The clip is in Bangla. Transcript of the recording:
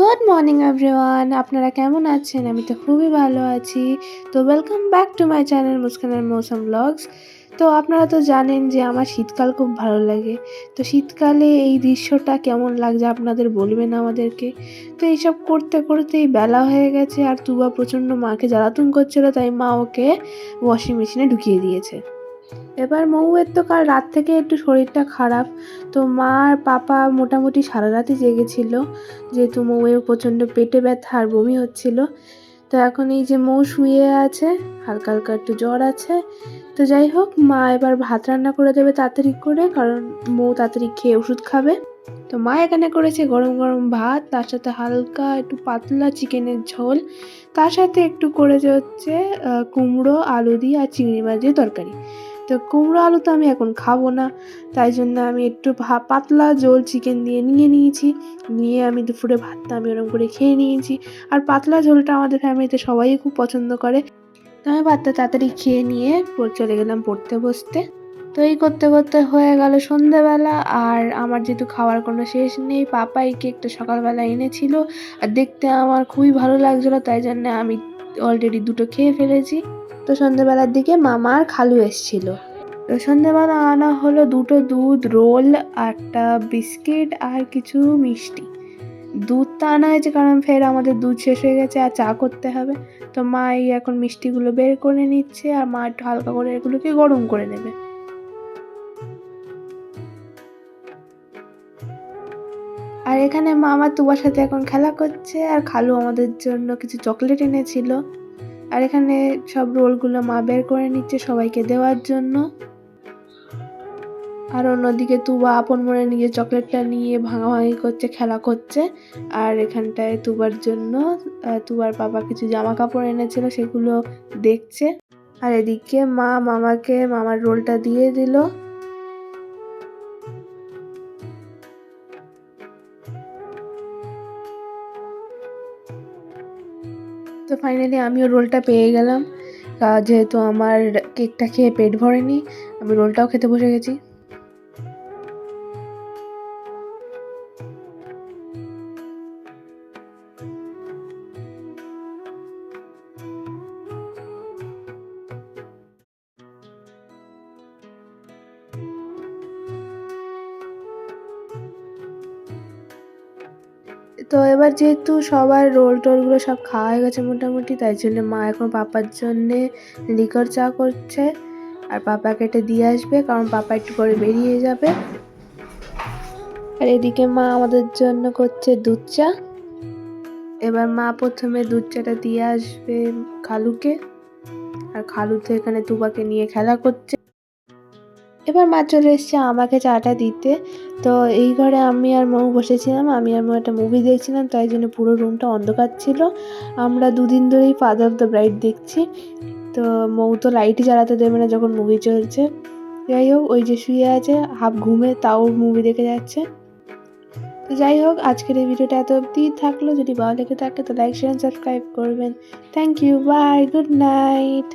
গুড মর্নিং এভরিওয়ান আপনারা কেমন আছেন? আমি তো খুবই ভালো আছি। তো welcome back to my channel মুস্কানের Mousum blogs তো আপনারা তো জানেন যে আমার শীতকাল খুব ভালো লাগে। তো শীতকালে এই দৃশ্যটা কেমন লাগছে আপনাদের বলবেন আমাদেরকে? তো এইসব করতে করতেই বেলা হয়ে গেছে আর তুবা প্রচণ্ড মাকে জ্বালাতন করছিল, তাই মা ওকে ওয়াশিং মেশিনে ঢুকিয়ে দিয়েছে। এবার মৌয়ের তো কাল রাত থেকে একটু শরীরটা খারাপ। তো মা আর পাপা মোটামুটি সারা রাতই জেগেছিল। যেহেতু মৌয়ের প্রচণ্ড পেটে ব্যথা আর বমি হচ্ছিল। তো এখন এই যে মৌ শুয়ে আছে, হালকা হালকা একটু জ্বর আছে। তো যাই হোক, মা এবার ভাত রান্না করে দেবে তাড়াতাড়ি করে, কারণ মৌ তাড়াতাড়ি খেয়ে ওষুধ খাবে। তো মা এখানে করেছে গরম গরম ভাত, তার সাথে হালকা একটু পাতলা চিকেনের ঝোল। তার সাথে একটু করেছে হচ্ছে কুমড়ো, আলু দিয়ে আর চিংড়ি মাছ দিয়ে তরকারি। তো কুমড়ো আলু তো আমি এখন খাব না। তাই জন্য আমি একটু ভা- পাতলা জোল চিকেন দিয়ে নিয়ে নিয়েছি। নিয়ে আমি দুপুরে ভাতটা আমি ওরকম করে খেয়ে নিয়েছি। আর পাতলা ঝোলটা আমাদের ফ্যামিলিতে সবাই খুব পছন্দ করে। তো আমি ভাতটা তাড়াতাড়ি খেয়ে নিয়ে চলে গেলাম পড়তে বসতে। তো এই করতে করতে হয়ে গেল সন্ধ্যাবেলা আর আমার যেহেতু খাওয়ার কোনো শেষ নেই পাপা এই কেকটা সকালবেলা এনেছিল। আর দেখতে আমার খুবই ভালো লাগছিল, তাই জন্য আমি অলরেডি দুটো খেয়ে ফেলেছি। তো সন্ধ্যেবেলার দিকে মামা আর খালু এসছিল। তো সন্ধ্যেবেলা আনা হলো দুটো দুধ, রোল একটা বিস্কিট আর কিছু মিষ্টি। দুধটা আনা হয়েছে কারণ ফের আমাদের দুধ শেষ হয়ে গেছে, আর চা করতে হবে। তো মা এই এখন মিষ্টিগুলো বের করে নিচ্ছে, আর মা একটু হালকা করে এগুলোকে গরম করে নেবে। আর এখানে মা আমার সাথে এখন খেলা করছে, আর খালু আমাদের জন্য কিছু চকলেট এনেছিল। আর এখানে সব রোলগুলো মা বের করে নিচ্ছে সবাইকে দেওয়ার জন্য। আর অন্যদিকে তুবা আপন মনে নিজের চকলেটটা নিয়ে ভাঙাভাঙি করছে, খেলা করছে। আর এখানটায় তুবার জন্য তুবার বাবা কিছু জামা কাপড় এনেছিল, সেগুলো দেখছে। আর এদিকে মা মামাকে, মামার রোলটা দিয়ে দিল। তো ফাইনালি আমিও রোলটা পেয়ে গেলাম। যেহেতু আমার কেকটা খেয়ে পেট ভরেনি, আমি রোলটাও খেতে বসে গেছি। তো এবার যেহেতু সবার রোল টোলগুলো সব খাওয়া হয়ে গেছে মোটামুটি, তাই জন্য মা এখন পাপার জন্যে লিকার চা করছে। আর পাপাকে এটা দিয়ে আসবে, কারণ পাপা একটু পরে বেরিয়ে যাবে। আর এদিকে মা আমাদের জন্য করছে দুধ চা। এবার মা প্রথমে দুধ চাটা দিয়ে আসবে খালুকে। আর খালু তো এখানে তুবাকে নিয়ে খেলা করছে। এবার মা চলে এসছে আমাকে চাটা দিতে। তো এই ঘরে আমি আর মৌ বসেছিলাম, আমি আর মৌ একটা মুভি দেখছিলাম, তাই জন্য পুরো রুমটা অন্ধকার ছিল। আমরা দুদিন ধরেই ফাদার অফ দ্য ব্রাইড দেখছি। তো মৌ তো লাইটই জ্বালাতে দেবে না যখন মুভি চলছে। যাই হোক, ওই যে শুয়ে আছে, হাফ ঘুমে, তাও মুভি দেখে যাচ্ছে। তো যাই হোক, আজকের এই ভিডিওটা এত অবধি থাকল। যদি ভালো লেগে থাকে, তো লাইক শেয়ার সাবস্ক্রাইব করবেন। Thank you bye good night